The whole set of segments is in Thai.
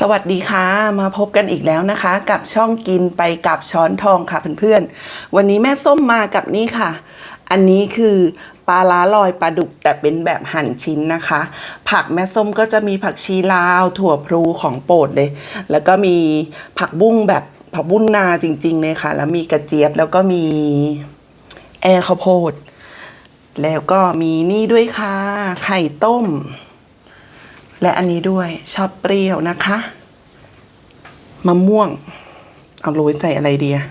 สวัสดีค่ะ มาพบกันอีกแล้วนะคะ กับช่องกินไปกับช้อนทองค่ะเพื่อนๆ วันนี้แม่ส้มมากับนี่ค่ะ อันนี้คือปลาล้าลอยปลาดุกแต่เป็นแบบหั่นชิ้นนะคะ ผักแม่ส้มก็จะมีผักชีลาว ถั่วพลูของโปรดเลย แล้วก็มีผักบุ้งแบบผักบุ้งนาจริงๆเลยค่ะ แล้วมีกระเจี๊ยบแล้วก็มีแอร์ข้าวโพดแล้วก็มีนี่ด้วยค่ะ ไข่ต้ม และอันนี้ด้วยชอบเปรี้ยวนะคะมะม่วง เอาโรยใส่อะไรดีอะ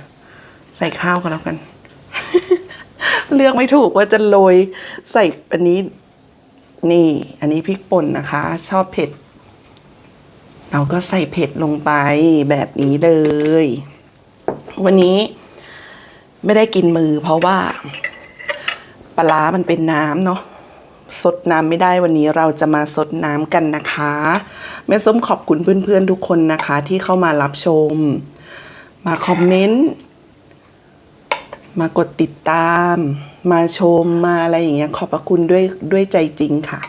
ใส่ข้าวก็แล้วกัน เลือกไม่ถูกว่าจะโรยใส่อันนี้ นี่ อันนี้พริกป่นนะคะ ชอบเผ็ด เราก็ใส่เผ็ดลงไปแบบนี้เลย วันนี้ไม่ได้กินมือเพราะว่าปลาร้ามันเป็นน้ำเนาะ สดน้ำไม่ได้วันนี้เราจะมาสดน้ำกันนะคะ แม่ส้มขอบคุณเพื่อนๆทุกคนนะคะ ที่เข้ามารับชม มาคอมเมนต์มากดติดตาม มาชมมาอะไรอย่างเงี้ยขอบพระคุณด้วยด้วยใจจริงค่ะ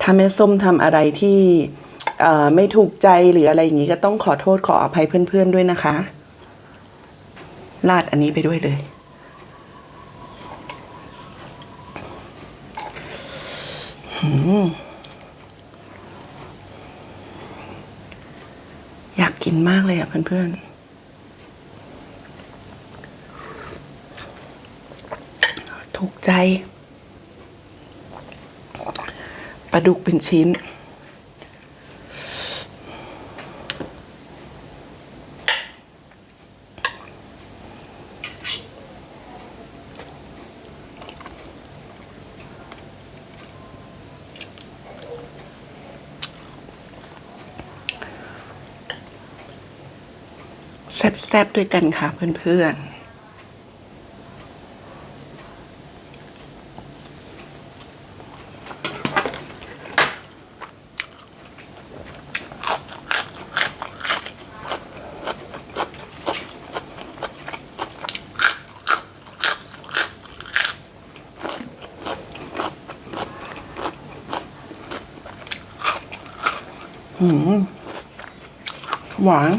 ถ้าแม่ส้มทำอะไรที่ไม่ถูกใจหรืออะไรอย่างงี้ก็ต้องขอโทษขออภัยเพื่อนๆด้วยนะคะลาดอันนี้ไปด้วยเลย อยากกินมากเลยอะเพื่อนๆ ถูกใจปลาดุกเป็นชิ้น แซ่บๆด้วยกันค่ะเพื่อนๆหืมหวาน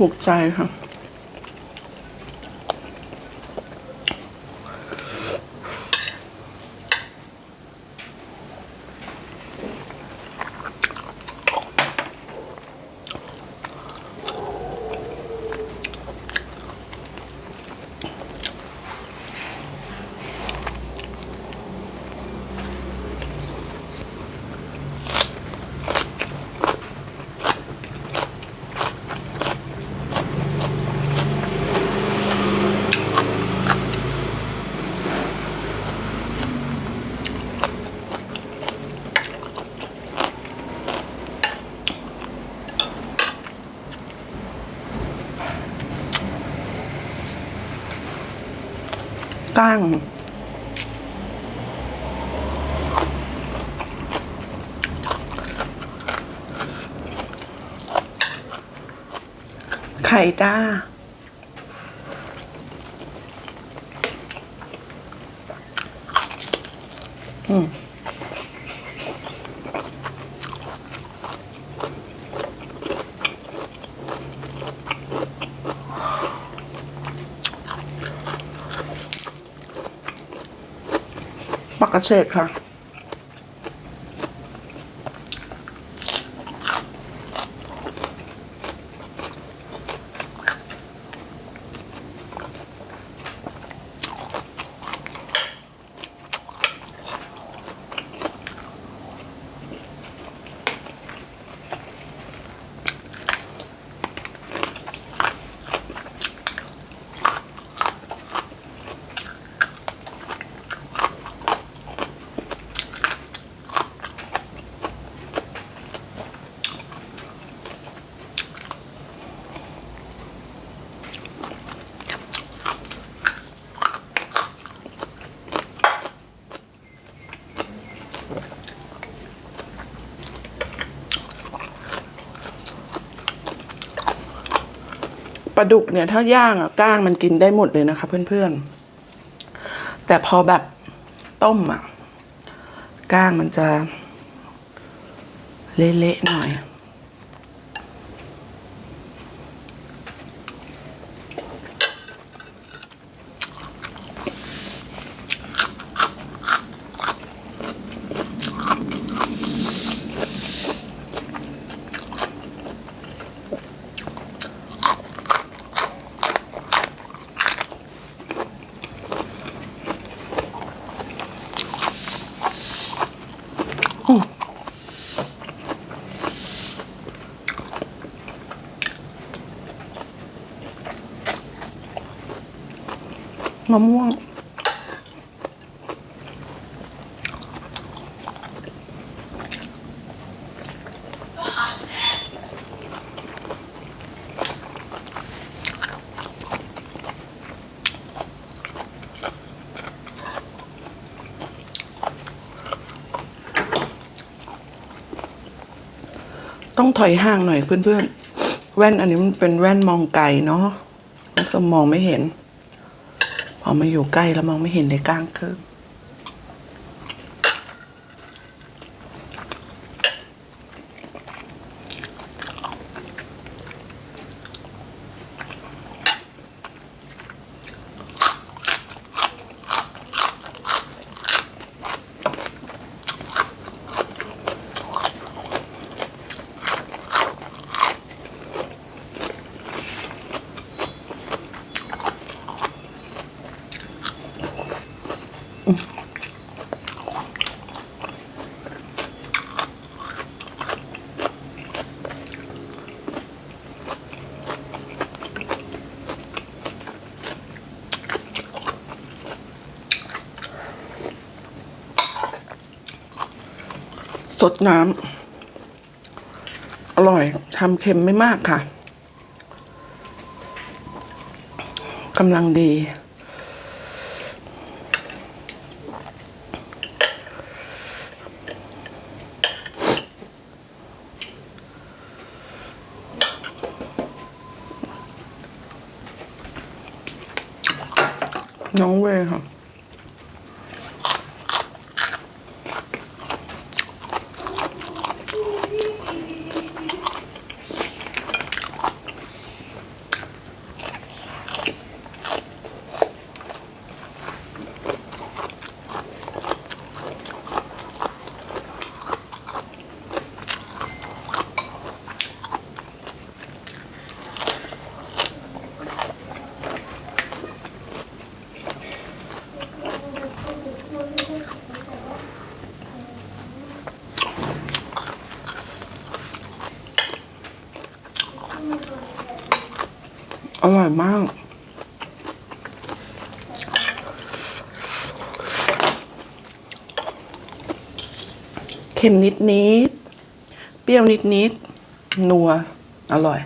ถูกใจค่ะ ก้าง ไข่จ้าอืม ปักก ลาดุกเนี่ยถ้าย่างอะก้างมันกินได้หมดเลยนะคะ เพื่อนๆ แต่พอแบบต้มอะก้างมันจะเละๆหน่อย มะม่วง ต้องถอยห่างหน่อยเพื่อนๆ แว่นอันนี้มันเป็นแว่นมองไกลเนาะมันสมองไม่เห็น เอมาอยู่ใกล้แล้วมองไม่เห็นในกลางคืน สดน้ำอร่อยทำเค็มไม่มากค่ะกำลังดี น้องเวค่ะ อร่อยมาก เค็มนิดนิด เปรี้ยวนิดนิด นัว อร่อย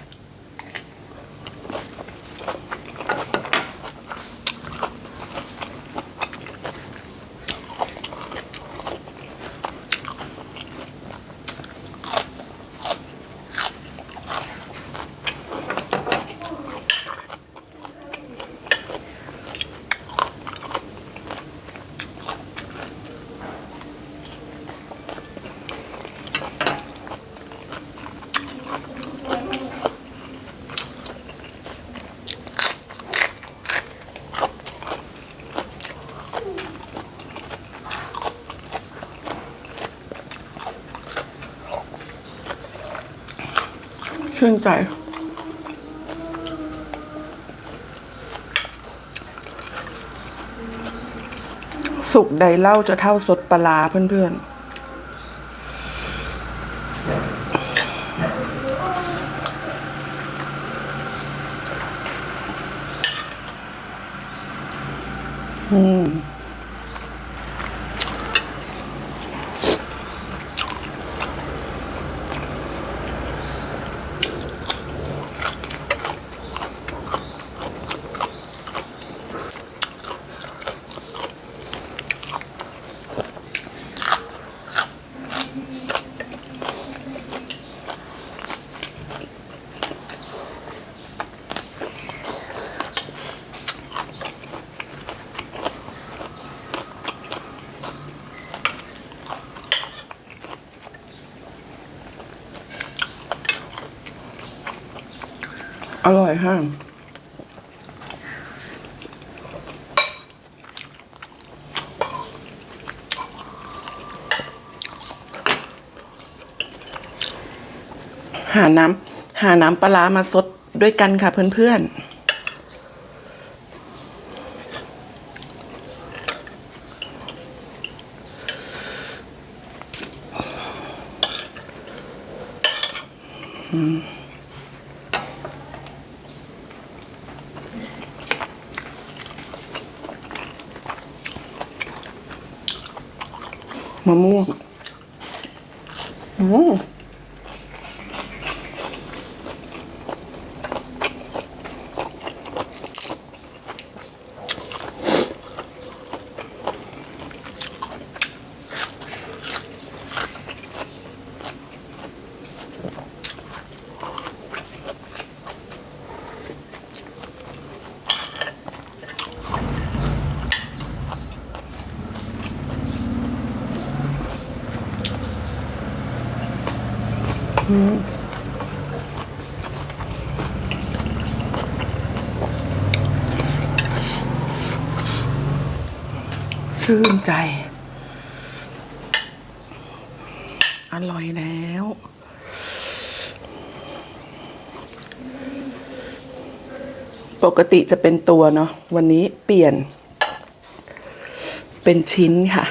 ชื่นใจ สุกใดเล่าจะเท่าสดปลาเพื่อนๆอืม อ อร่อยฮะหาน้ำหาน้ำปลาร้ามาสดด้วยกันค่ะเพื่อนๆ มะม่วงอื ชื่นใจ อร่อยแล้วปกติจะเป็นตัวเนาะวันนี้เปลี่ยนเป็นชิ้นค่ะ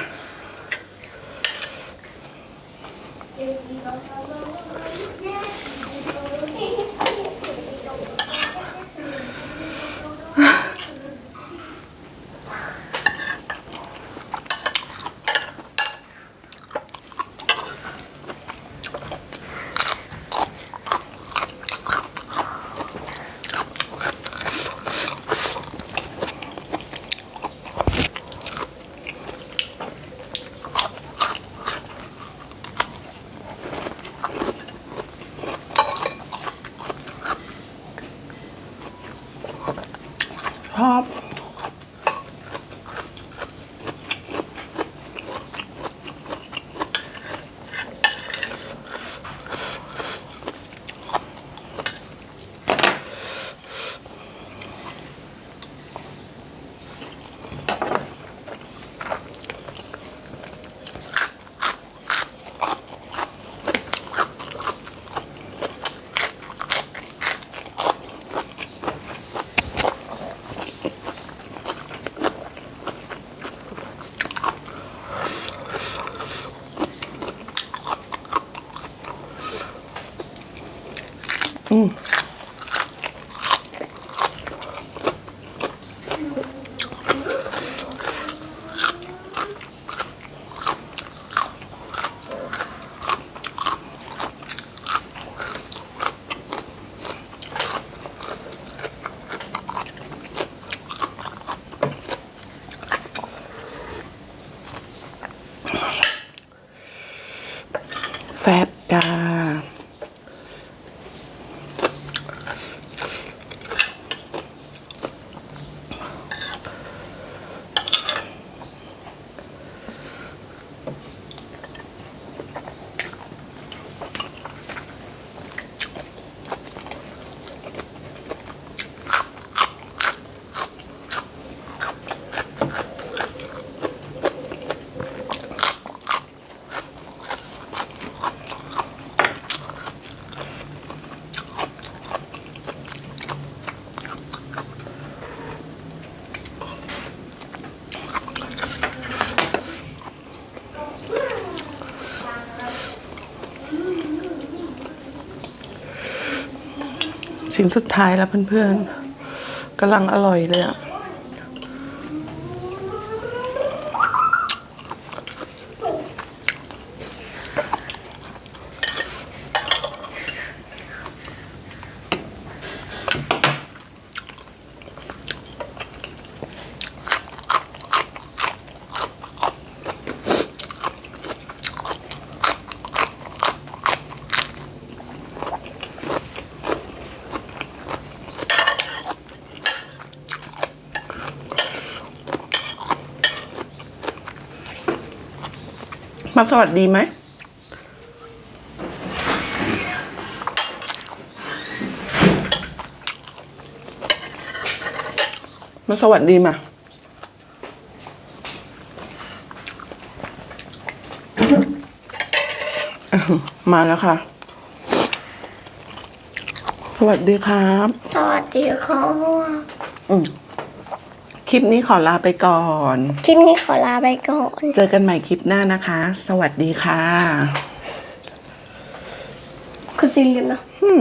แฟบจ้า นสุดท้ายแล้วเพื่อนๆกำลังอร่อยเลยอะ มาสวัสดีไหม มาสวัสดีมามาแล้วค่ะ สวัสดีครับ สวัสดีครับอืม ลิปนี้ขอลาไปก่อน คลิปนี้ขอลาไปก่อน เจอกันใหม่คลิปหน้านะคะ สวัสดีค่ะคุณซีเรียมนะ อืม